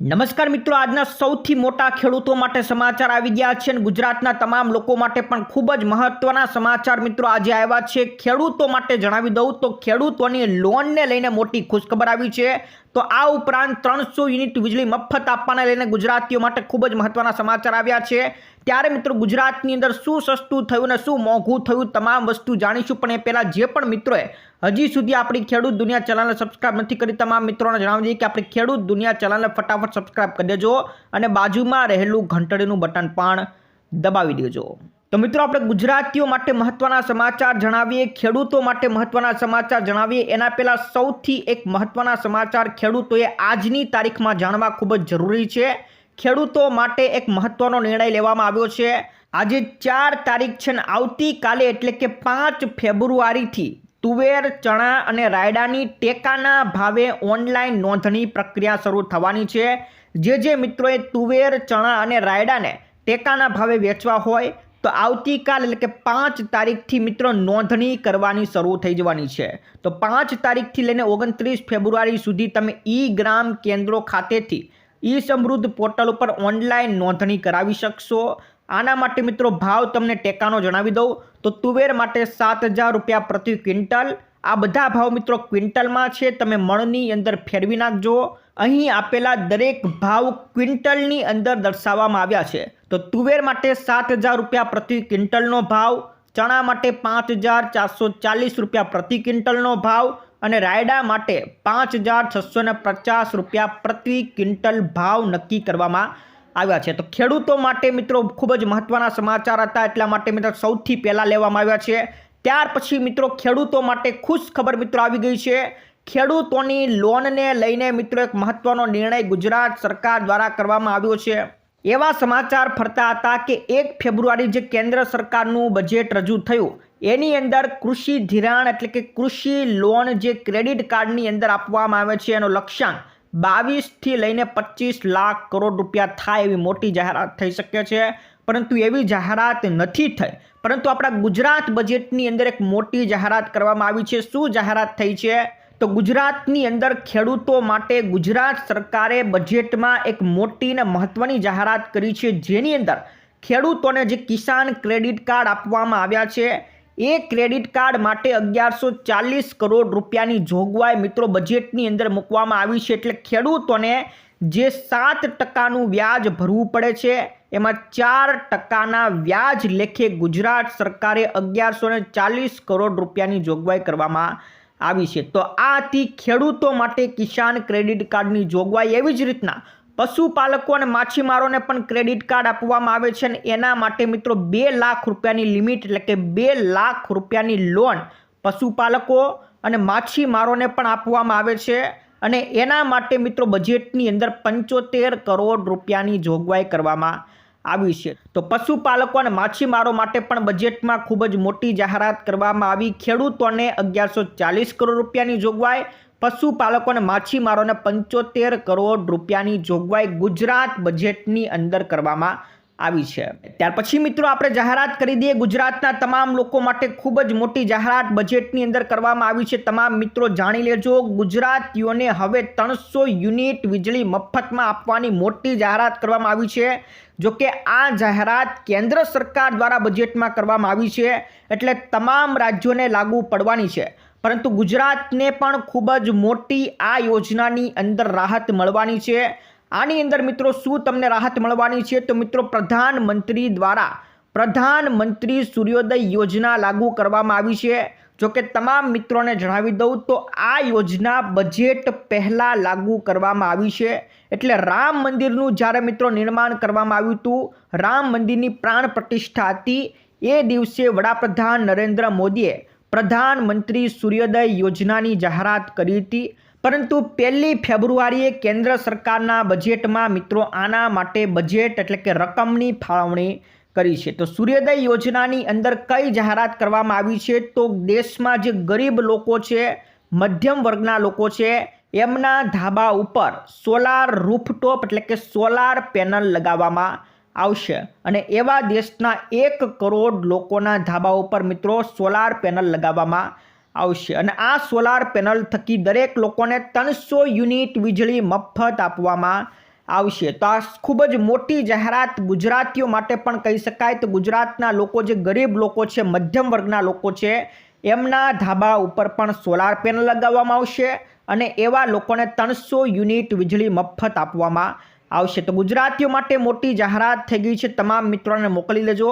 નમસ્કાર મિત્રો, આજના સૌથી મોટા ખેડૂતો માટે સમાચાર આવી ગયા છે અને ગુજરાતના તમામ લોકો માટે પણ ખૂબ જ મહત્વના સમાચાર મિત્રો આજે આવ્યા છે. ખેડૂતો માટે જણાવી દઉં તો ખેડૂતોની લોનને લઈને મોટી ખુશખબર આવી છે. તો આ ઉપરાંત ત્રણસો યુનિટ વીજળી મફત આપવાને લઈને ગુજરાતીઓ માટે ખૂબ જ મહત્વના સમાચાર આવ્યા છે. ત્યારે મિત્રો ગુજરાતની અંદર શું સસ્તું થયું અને શું મોંઘું થયું તમામ વસ્તુ જાણીશું. પણ એ પહેલાં જે પણ મિત્રોએ હજી સુધી આપણી ખેડૂત દુનિયા ચેનલને સબસ્ક્રાઇબ નથી કરી તમામ મિત્રોને જણાવી દઈએ કે આપણી ખેડૂત દુનિયા ચેનલને ફટાફટ સબસ્ક્રાઇબ કરી દેજો અને બાજુમાં રહેલું ઘંટડીનું બટન પણ દબાવી દેજો. તો મિત્રો આપણે ગુજરાતીઓ માટે મહત્વના સમાચાર જણાવીએ, ખેડૂતો માટે મહત્વના સમાચાર જણાવીએ. એના પહેલાં સૌથી એક મહત્વના સમાચાર ખેડૂતોએ આજની તારીખમાં જાણવા ખૂબ જ જરૂરી છે. ખેડૂતો માટે એક મહત્વનો નિર્ણય લેવામાં આવ્યો છે. આજે ચાર તારીખ છે ને આવતીકાલે એટલે કે પાંચ ફેબ્રુઆરીથી તુવેર, ચણા અને રાયડાની ટેકાના ભાવે ઓનલાઈન નોંધણી પ્રક્રિયા શરૂ થવાની છે. જે જે મિત્રોએ તુવેર, ચણા અને રાયડાને ટેકાના ભાવે વેચવા હોય તો આવતીકાલ એટલે કે પાંચ તારીખથી મિત્રો નોંધણી કરવાની શરૂ થઈ જવાની છે. તો પાંચ તારીખથી લઈને ઓગણત્રીસ ફેબ્રુઆરી સુધી તમે ઈ ગ્રામ કેન્દ્રો ખાતેથી ઈ સમૃદ્ધ પોર્ટલ ઉપર ઓનલાઈન નોંધણી કરાવી શકશો. આના માટે મિત્રો ભાવ તમને ટેકાનો જણાવી દઉં. તો તુવેર માટે સાત હજાર રૂપિયા પ્રતિ ક્વિન્ટલ. આ બધા ભાવ મિત્રો ક્વિન્ટલમાં છે. તમે મણની અંદર ફેરવી નાખજો. અહીં આપેલા દરેક ભાવ ક્વિન્ટલની અંદર દર્શાવવામાં આવ્યા છે. તો તુવેર માટે સાત હજાર રૂપિયા પ્રતિ ક્વિન્ટલનો ભાવ, ચણા માટે પાંચ હજાર ચારસો ચાલીસ રૂપિયા પ્રતિ ક્વિન્ટલનો ભાવ અને રાયડા માટે પાંચ હજાર છસો ને પચાસ રૂપિયા પ્રતિ ક્વિન્ટલ ભાવ નક્કી કરવામાં આવ્યા છે. તો ખેડૂતો માટે મિત્રો ખૂબ જ મહત્વના સમાચાર હતા. એટલા માટે મિત્રો સૌથી પહેલાં લેવામાં આવ્યા છે. ત્યાર પછી મિત્રો ખેડૂતો માટે ખુશ ખબર મિત્રો આવી ગઈ છે. ખેડૂતોની લોનને લઈને મિત્રો એક મહત્વનો નિર્ણય ગુજરાત સરકાર દ્વારા કરવામાં આવ્યો છે. એવા સમાચાર ફરતા હતા કે એક ફેબ્રુઆરી જે કેન્દ્ર સરકારનું બજેટ રજૂ થયું, એની અંદર કૃષિ ધિરાણ એટલે કે કૃષિ લોન જે ક્રેડિટ કાર્ડની અંદર આપવામાં આવે છે, એનો લક્ષ્યાંક બાવીસથી લઈને પચીસ લાખ કરોડ રૂપિયા થાય એવી મોટી જાહેરાત થઈ શકે છે. પરંતુ એવી જાહેરાત નથી થઈ. પરંતુ આપણા ગુજરાત બજેટની અંદર એક મોટી જાહેરાત કરવામાં આવી છે. શું જાહેરાત થઈ છે? તો ગુજરાતની અંદર ખેડૂતો માટે ગુજરાત સરકારે બજેટમાં એક મોટી અને મહત્વની જાહેરાત કરી છે. જેની અંદર ખેડૂતોને જે કિસાન ક્રેડિટ કાર્ડ આપવામાં આવ્યા છે, એ ક્રેડિટ કાર્ડ માટે અગિયારસો ચાલીસ કરોડ રૂપિયાની જોગવાઈ મિત્રો બજેટની અંદર મૂકવામાં આવી છે. એટલે ખેડૂતોને જે સાત ટકાનું વ્યાજ ભરવું પડે છે, એમાં ચાર ટકાના વ્યાજ લેખે ગુજરાત સરકારે અગિયારસો ચાલીસ કરોડ રૂપિયાની જોગવાઈ કરવામાં આવી છે. તો આ હતી ખેડૂતો માટે કિસાન ક્રેડિટ કાર્ડની જોગવાઈ એવી જ રીતના પશુપાલકો અને માછીમારોને પણ ક્રેડિટ કાર્ડ આપવામાં આવે છે અને એના માટે મિત્રો બે લાખ રૂપિયાની લિમિટ એટલે કે બે લાખ રૂપિયાની લોન પશુપાલકો અને માછીમારોને પણ આપવામાં આવે છે અને એના માટે મિત્રો બજેટની અંદર પંચોતેર કરોડ રૂપિયાની જોગવાઈ કરવામાં આવી છે. તો પશુપાલકો અને માછીમારો માટે પણ બજેટમાં ખૂબ જ મોટી જાહેરાત કરવામાં આવી. ખેડૂતોને અગિયારસો ચાલીસ કરોડ રૂપિયાની જોગવાઈ પશુપાલકો અને માછીમારોને પંચોતેર કરોડ રૂપિયાની જોગવાઈ ગુજરાત બજેટની અંદર કરવામાં આવી છે. ત્યાર પછી મિત્રો આપણે જાહેરાત કરી દઈએ ગુજરાતના તમામ લોકો માટે ખૂબ જ મોટી જાહેરાત બજેટની અંદર કરવામાં આવી છે. તમામ મિત્રો જાણી લેજો, ગુજરાતીઓને હવે ત્રણસો યુનિટ વીજળી મફતમાં આપવાની મોટી જાહેરાત કરવામાં આવી છે. જો કે આ જાહેરાત કેન્દ્ર સરકાર દ્વારા બજેટમાં કરવામાં આવી છે, એટલે તમામ રાજ્યોને લાગુ પડવાની છે. પરંતુ ગુજરાતને પણ ખૂબ જ મોટી આ યોજનાની અંદર રાહત મળવાની છે. આની અંદર મિત્રો શું તમને રાહત મળવાની છે? તો મિત્રો પ્રધાનમંત્રી દ્વારા પ્રધાનમંત્રી સૂર્યોદય યોજના લાગુ કરવામાં આવી છે. જો કે તમામ મિત્રોને જણાવી દઉં તો આ યોજના બજેટ પહેલાં લાગુ કરવામાં આવી છે. એટલે રામ મંદિરનું જ્યારે મિત્રો નિર્માણ કરવામાં આવ્યું હતું, રામ મંદિરની પ્રાણ પ્રતિષ્ઠા હતી. એ દિવસે વડાપ્રધાન નરેન્દ્ર મોદીએ પ્રધાનમંત્રી સૂર્યોદય યોજનાની જાહેરાત કરી હતી. પરંતુ પહેલી ફેબ્રુઆરીએ કેન્દ્ર સરકારના બજેટમાં મિત્રો આના માટે બજેટ એટલે કે રકમની ફાળવણી કરી છે. તો સૂર્યોદય યોજનાની અંદર કઈ જાહેરાત કરવામાં આવી છે? તો દેશમાં જે ગરીબ લોકો છે, મધ્યમ વર્ગના લોકો છે, એમના ધાબા ઉપર સોલાર રૂફટોપ એટલે કે સોલાર પેનલ લગાવવામાં આવશે. અને એવા દેશના એક કરોડ લોકોના ધાબા ઉપર મિત્રો સોલાર પેનલ લગાવવામાં આવશે. અને આ સોલાર પેનલ થકી દરેક લોકોને ત્રણસો યુનિટ વીજળી મફત આપવામાં આવશે. તો આ ખૂબ જ મોટી જાહેરાત ગુજરાતીઓ માટે પણ કહી શકાય તો ગુજરાતના લોકો જે ગરીબ લોકો છે, મધ્યમ વર્ગના લોકો છે, એમના ધાબા ઉપર પણ સોલાર પેનલ લગાવવામાં આવશે અને એવા લોકોને ત્રણસો યુનિટ વીજળી મફત આપવામાં આવશે. તો ગુજરાતીઓ માટે મોટી જાહેરાત થઈ ગઈ છે. તમામ મિત્રોને મોકલી લેજો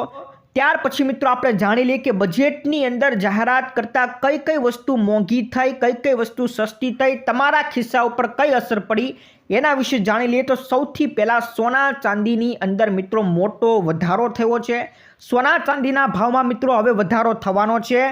ત્યાર પછી મિત્રો આપણે જાણી લઈએ કે બજેટની અંદર જાહેરાત કરતાં કઈ કઈ વસ્તુ મોંઘી થઈ, કઈ કઈ વસ્તુ સસ્તી થઈ, તમારા ખિસ્સા ઉપર કઈ અસર પડી, એના વિશે જાણી લઈએ તો સૌથી પહેલાં સોના ચાંદીની અંદર મિત્રો મોટો વધારો થયો છે. સોના ચાંદીના ભાવમાં મિત્રો હવે વધારો થવાનો છે.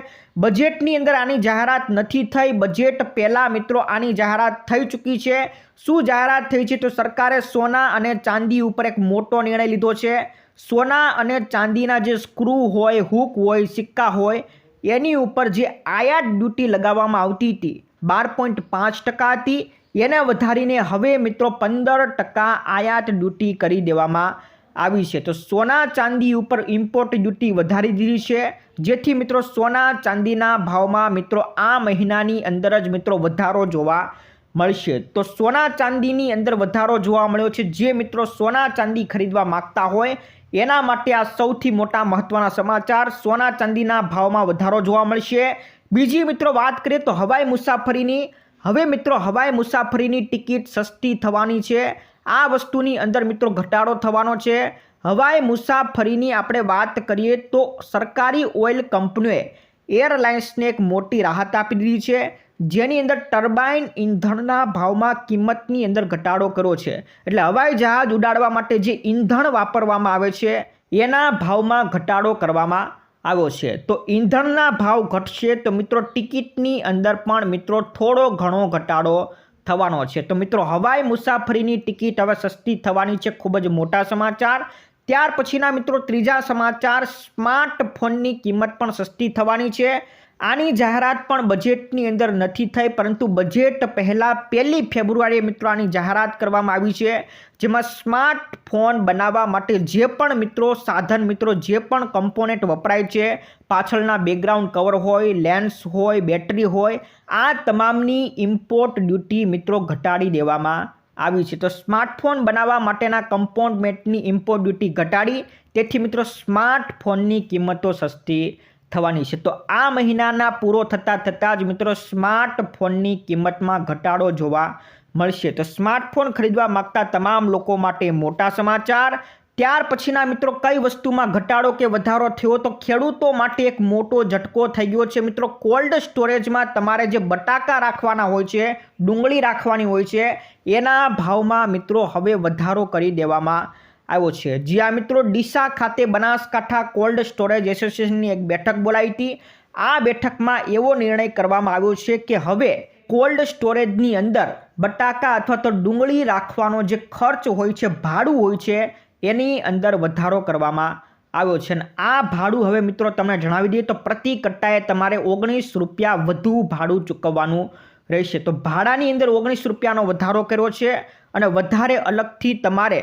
બજેટની અંદર આની જાહેરાત નથી થઈ બજેટ પહેલાં મિત્રો આની જાહેરાત થઈ ચૂકી છે. શું જાહેરાત થઈ છે તો સરકારે સોના અને ચાંદી ઉપર એક મોટો નિર્ણય લીધો છે. સોના અને ચાંદીના જે સ્ક્રૂ હોય, હુક હોય, સિક્કા હોય, એની ઉપર જે આયાત ડ્યુટી લગાવવામાં આવતી હતી, બાર પોઈન્ટ પાંચ ટકા હતી. એને વધારીને હવે મિત્રો પંદર ટકા આયાત ડ્યુટી કરી દેવામાં આવી છે. તો સોના ચાંદી ઉપર ઇમ્પોર્ટ ડ્યુટી વધારી દીધી છે. જેથી મિત્રો સોના ચાંદીના ભાવમાં મિત્રો આ મહિનાની અંદર જ મિત્રો વધારો જોવા મળશે. તો સોના ચાંદીની અંદર વધારો જોવા મળ્યો છે. જે મિત્રો સોના ચાંદી ખરીદવા માગતા હોય એના માટે આ સૌથી મોટા મહત્ત્વના સમાચાર સોના ચાંદીના ભાવમાં વધારો જોવા મળશે. બીજી મિત્રો વાત કરીએ તો હવાઈ મુસાફરીની. હવે મિત્રો હવાઈ મુસાફરીની ટિકિટ સસ્તી થવાની છે. આ વસ્તુની અંદર મિત્રો ઘટાડો થવાનો છે. હવાઈ મુસાફરીની આપણે વાત કરીએ તો સરકારી ઓઇલ કંપનીઓએ એરલાઇન્સને એક મોટી રાહત આપી દીધી છે. જેની અંદર ટર્બાઇન ઈંધણના ભાવમાં કિંમતની અંદર ઘટાડો કર્યો છે. એટલે હવાઈ જહાજ ઉડાડવા માટે જે ઈંધણ વાપરવામાં આવે છે, એના ભાવમાં ઘટાડો કરવામાં આવ્યો છે. તો ઈંધણના ભાવ ઘટશે તો મિત્રો ટિકિટની અંદર પણ મિત્રો થોડો ઘણો ઘટાડો થવાનો છે. તો મિત્રો હવાઈ મુસાફરીની ટિકિટ હવે સસ્તી થવાની છે, ખૂબ જ મોટા સમાચાર. ત્યાર પછીના મિત્રો ત્રીજા સમાચાર, સ્માર્ટફોનની કિંમત પણ સસ્તી થવાની છે. આની જાહેરાત પણ બજેટની અંદર નથી થઈ, પરંતુ બજેટ પહેલાં પહેલી ફેબ્રુઆરીએ મિત્રો આની જાહેરાત કરવામાં આવી છે, જેમાં સ્માર્ટફોન બનાવવા માટે જે પણ મિત્રો, સાધન મિત્રો, જે પણ કમ્પોનેન્ટ વપરાય છે, પાછળના બેકગ્રાઉન્ડ કવર હોય લેન્સ હોય બેટરી હોય, આ તમામની ઇમ્પોર્ટ ડ્યુટી મિત્રો ઘટાડી દેવામાં આવી છે. તો સ્માર્ટફોન બનાવવા માટેના કમ્પોનમેન્ટની ઇમ્પોર્ટ ડ્યુટી ઘટાડી, તેથી મિત્રો સ્માર્ટફોનની કિંમતો સસ્તી થવાની છે. તો આ મહિનાના પૂરો થતાં થતાં જ મિત્રો સ્માર્ટફોનની કિંમતમાં ઘટાડો જોવા મળશે. તો સ્માર્ટફોન ખરીદવા માગતા તમામ લોકો માટે મોટા સમાચાર. ત્યાર પછીના મિત્રો કઈ વસ્તુમાં ઘટાડો કે વધારો થયો? તો ખેડૂતો માટે એક મોટો ઝટકો થઈ ગયો છે મિત્રો. કોલ્ડ સ્ટોરેજમાં તમારે જે બટાકા રાખવાના હોય છે, ડુંગળી રાખવાની હોય છે, એના ભાવમાં મિત્રો હવે વધારો કરી દેવામાં આવ્યો છે. જ્યાં મિત્રો, ડીસા ખાતે બનાસકાંઠા કોલ્ડ સ્ટોરેજ એસોસિએશનની એક બેઠક બોલાવી હતી. આ બેઠકમાં એવો નિર્ણય કરવામાં આવ્યો છે કે હવે કોલ્ડ સ્ટોરેજની અંદર બટાકા અથવા તો ડુંગળી રાખવાનો જે ખર્ચ હોય છે, ભાડું હોય છે, એની અંદર વધારો કરવામાં આવ્યો છે. અને આ ભાડું હવે મિત્રો તમને જણાવી દઈએ તો પ્રતિ કટ્ટાએ તમારે ઓગણીસ રૂપિયા વધુ ભાડું ચૂકવવાનું રહેશે. તો ભાડાની અંદર ઓગણીસ રૂપિયાનો વધારો કર્યો છે અને વધારે અલગથી તમારે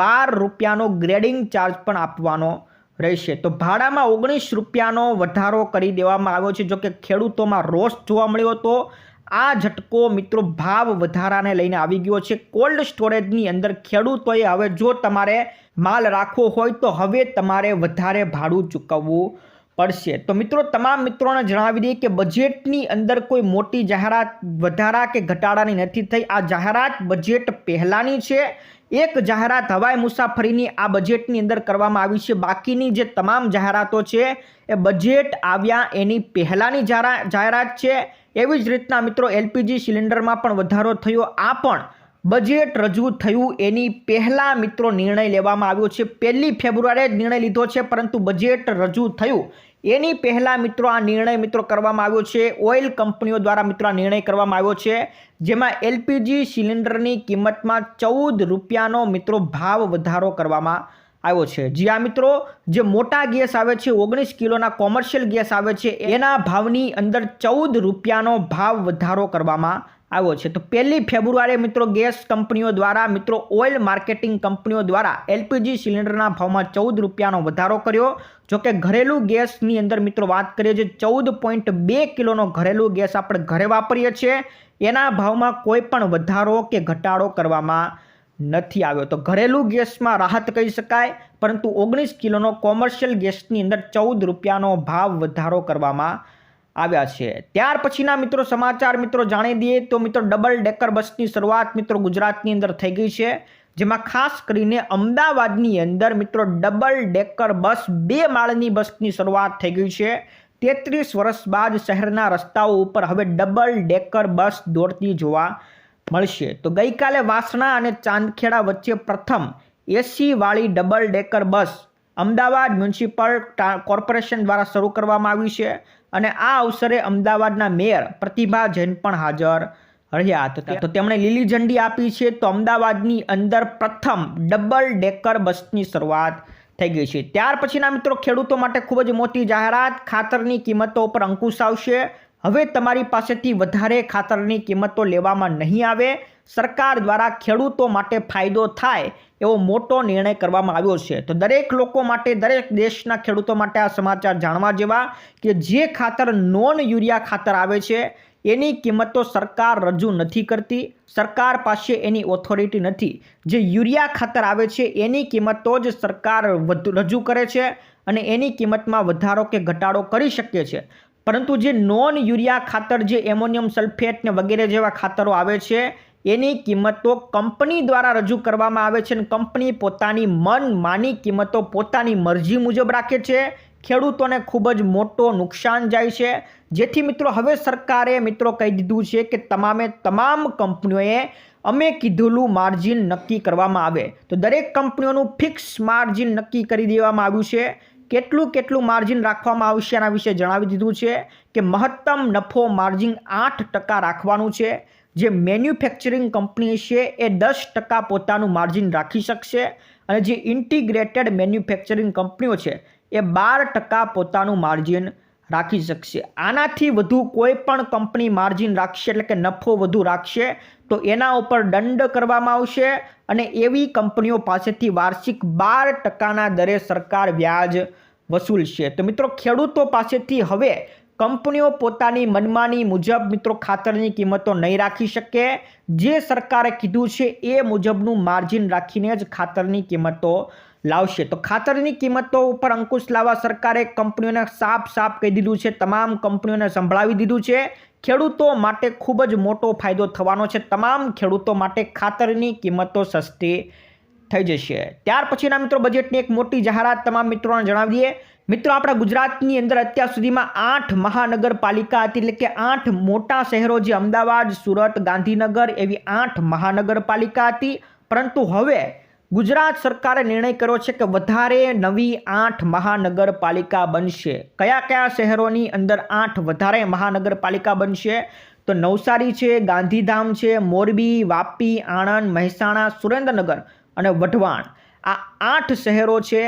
બાર રૂપિયાનો ગ્રેડિંગ ચાર્જ પણ આપવાનો રહેશે. તો ભાડામાં ઓગણીસ રૂપિયાનો વધારો કરી દેવામાં આવ્યો છે. જો કે ખેડૂતોમાં રોષ જોવા મળ્યો હતો. આ ઝટકો મિત્રો ભાવ વધારાને લઈને આવી ગયો છે. કોલ્ડ સ્ટોરેજની અંદર ખેડૂતોએ હવે જો તમારે માલ રાખવો હોય તો હવે તમારે વધારે ભાડું ચૂકવવું પડશે. તો મિત્રો તમામ મિત્રોને જણાવી દઈએ કે બજેટની અંદર કોઈ મોટી જાહેરાત વધારા કે ઘટાડાની નથી થઈ. આ જાહેરાત બજેટ પહેલાંની છે. એક જાહેરાત હવાઈ મુસાફરીની આ બજેટની અંદર કરવામાં આવી છે. બાકીની જે તમામ જાહેરાતો છે, એ બજેટ આવ્યા એની પહેલાંની જાહેરાત છે. એવી જ રીતના મિત્રો, એલપીજી સિલિન્ડરમાં પણ વધારો થયો. આ પણ બજેટ રજૂ થયું એની પહેલાં મિત્રો નિર્ણય લેવામાં આવ્યો છે. પહેલી ફેબ્રુઆરીએ જ નિર્ણય લીધો છે, પરંતુ બજેટ રજૂ થયું એની પહેલાં મિત્રો આ નિર્ણય મિત્રો કરવામાં આવ્યો છે. ઓઇલ કંપનીઓ દ્વારા મિત્રો નિર્ણય કરવામાં આવ્યો છે. જેમાં એલપીજી સિલિન્ડરની કિંમતમાં ચૌદ રૂપિયાનો મિત્રો ભાવ વધારો કરવામાં આવ્યો છે. જી આ મિત્રો, જે મોટા ગેસ આવે છે, ઓગણીસ કિલોના કોમર્શિયલ ગેસ આવે છે, એના ભાવની અંદર ચૌદ રૂપિયાનો ભાવ વધારો કરવામાં આવ્યો છે. તો પહેલી ફેબ્રુઆરીએ મિત્રો ગેસ કંપનીઓ દ્વારા, મિત્રો ઓઇલ માર્કેટિંગ કંપનીઓ દ્વારા એલપીજી સિલિન્ડરના ભાવમાં ચૌદ રૂપિયાનો વધારો કર્યો. જોકે ઘરેલું ગેસની અંદર મિત્રો વાત કરીએ છીએ ચૌદ પોઈન્ટ બે કિલોનો ઘરેલું ગેસ આપણે ઘરે વાપરીએ છીએ, એના ભાવમાં કોઈ પણ વધારો કે ઘટાડો કરવામાં નથી આવ્યો. તો ઘરેલું ગેસમાં રાહત કહી શકાય, પરંતુ ઓગણીસ કિલોનો કોમર્શિયલ ગેસની અંદર ચૌદ રૂપિયાનો ભાવ વધારો કરવામાં આવ્યા છે. ત્યાર પછીના મિત્રો સમાચાર મિત્રો જાણી દઈએ તો મિત્રો ડબલ ડેકર બસની શરૂઆત મિત્રો ગુજરાતની અંદર થઈ ગઈ છે. જેમાં ખાસ કરીને અમદાવાદની અંદર મિત્રો ડબલ ડેકર બસ બે માળની બસની શરૂઆત થઈ ગઈ છે. તેત્રીસ વર્ષ બાદ શહેરના રસ્તાઓ ઉપર હવે ડબલ ડેકર બસ દોડતી જોવા મળશે. તો ગઈકાલે વાસણા અને ચાંદખેડા વચ્ચે પ્રથમ એસીવાળી double decker bus Ahmedabad municipal corporation દ્વારા શરૂ કરવામાં આવી છે અને આ અવસરે અમદાવાદના મેયર પ્રતિભા જૈન પણ હાજર રહ્યા હતા. તો તેમણે લીલી ઝંડી આપી છે તો અમદાવાદની અંદર પ્રથમ ડબલ ડેકર બસની શરૂઆત થઈ ગઈ છે. ત્યાર પછીના મિત્રો ખેડૂતો માટે ખૂબ જ મોટી જાહેરાત ખાતરની કિંમતો ઉપર અંકુશ આવશે. હવે તમારી પાસેથી વધારે ખાતરની કિંમતો લેવામાં નહીં આવે. સરકાર દ્વારા ખેડૂતો માટે ફાયદો થાય એવો મોટો નિર્ણય કરવામાં આવ્યો છે. તો દરેક લોકો માટે, દરેક દેશના ખેડૂતો માટે આ સમાચાર જાણવા જેવા કે જે ખાતર નોન યુરિયા ખાતર આવે છે, એની કિંમતો સરકાર રજૂ નથી કરતી, સરકાર પાસે એની ઓથોરિટી નથી. જે યુરિયા ખાતર આવે છે, એની કિંમતો જ સરકાર રજૂ કરે છે અને એની કિંમતમાં વધારો કે ઘટાડો કરી શકે છે. પરંતુ જે નોન યુરિયા ખાતર, જે એમોનિયમ સલ્ફેટ ને વગેરે જેવા ખાતરો આવે છે એની કિંમતો કંપની દ્વારા રજૂ કરવામાં આવે છે અને કંપની પોતાની મન માની કિંમતો પોતાની મરજી મુજબ રાખે છે. ખેડૂતોને ખૂબ જ મોટો નુકસાન જાય છે. જેથી મિત્રો હવે સરકારે મિત્રો કહી દીધું છે કે તમામે તમામ કંપનીઓએ અમે કીધેલું માર્જિન નક્કી કરવામાં આવે. તો દરેક કંપનીઓનું ફિક્સ માર્જિન નક્કી કરી દેવામાં આવ્યું છે. કેટલું કેટલું માર્જિન રાખવામાં આવશે એના વિશે જણાવી દીધું છે. કે મહત્તમ નફો માર્જિન આઠ ટકા રાખવાનું છે, જે મેન્યુફેક્ચરિંગ કંપની છે એ દસ ટકા પોતાનું માર્જિન રાખી શકશે અને જે ઇન્ટિગ્રેટેડ મેન્યુફેક્ચરિંગ કંપનીઓ છે એ બાર ટકા પોતાનું માર્જિન રાખી શકશે. આનાથી વધુ કોઈ પણ કંપની માર્જિન રાખશે એટલે કે નફો વધુ રાખશે તો એના ઉપર દંડ કરવામાં આવશે અને એવી કંપનીઓ પાસેથી વાર્ષિક બાર ટકાના દરે સરકાર વ્યાજ વસૂલશે. તો મિત્રો ખેડૂતો પાસેથી હવે કંપનીઓ પોતાની મનમાની મુજબ મિત્રો ખાતરની કિંમતો નહીં રાખી શકે. જે સરકારે કીધું છે એ મુજબનું માર્જિન રાખીને જ ખાતરની કિંમતો લાવશે. તો ખાતરની કિંમતો ઉપર અંકુશ લાવવા સરકારે કંપનીઓને સાફ સાફ કહી દીધું છે. તમામ કંપનીઓને સંભળાવી દીધું છે. ખેડૂતો માટે ખૂબ જ મોટો ફાયદો થવાનો છે. તમામ ખેડૂતો માટે ખાતરની કિંમતો સસ્તી થઈ જશે. ત્યાર પછીના મિત્રો બજેટની એક મોટી જાહેરાત તમામ મિત્રોને જણાવી દઈએ. મિત્રો, આપણા ગુજરાતની અંદર અત્યાર સુધીમાં આઠ મહાનગરપાલિકા હતી, એટલે કે આઠ મોટા શહેરો જે અમદાવાદ, સુરત, ગાંધીનગર એવી આઠ મહાનગરપાલિકા હતી. પરંતુ હવે ગુજરાત સરકારે નિર્ણય કર્યો છે કે વધારે નવી આઠ મહાનગરપાલિકા બનશે. કયા કયા શહેરોની અંદર આઠ વધારે મહાનગરપાલિકા બનશે? તો નવસારી છે, ગાંધીધામ છે, મોરબી, વાપી, આણંદ, મહેસાણા, સુરેન્દ્રનગર અને વઢવાણ. આ આઠ શહેરો છે,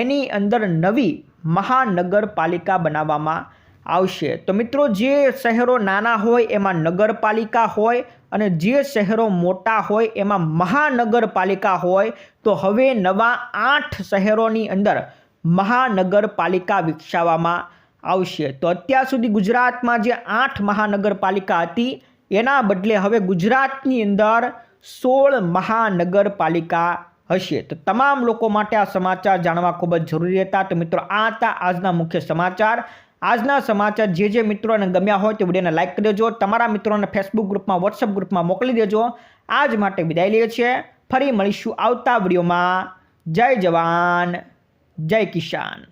એની અંદર નવી મહાનગરપાલિકા બનાવવામાં આવશે. તો મિત્રો, જે શહેરો નાના હોય એમાં નગરપાલિકા હોય અને જે શહેરો મોટા હોય એમાં મહાનગરપાલિકા હોય, તો હવે નવા આઠ શહેરોની અંદર મહાનગરપાલિકા વિકસાવવામાં આવશે. તો અત્યાર સુધી ગુજરાતમાં જે આઠ મહાનગરપાલિકા હતી, એના બદલે હવે ગુજરાતની અંદર સોળ મહાનગરપાલિકા હશે. તો તમામ લોકો માટે આ સમાચાર જાણવા ખૂબ જ જરૂરી હતા. તો મિત્રો, આ હતા આજના મુખ્ય સમાચાર. આજના સમાચાર જે જે મિત્રોને ગમ્યા હોય તે વિડીયોને લાઇક કરી દેજો. તમારા મિત્રોને ફેસબુક ગ્રુપમાં વોટ્સઅપ ગ્રુપમાં મોકલી દેજો. આજ માટે વિદાય લઈએ છીએ. ફરી મળીશું આવતા વિડીયોમાં. જય જવાન. જય કિસાન.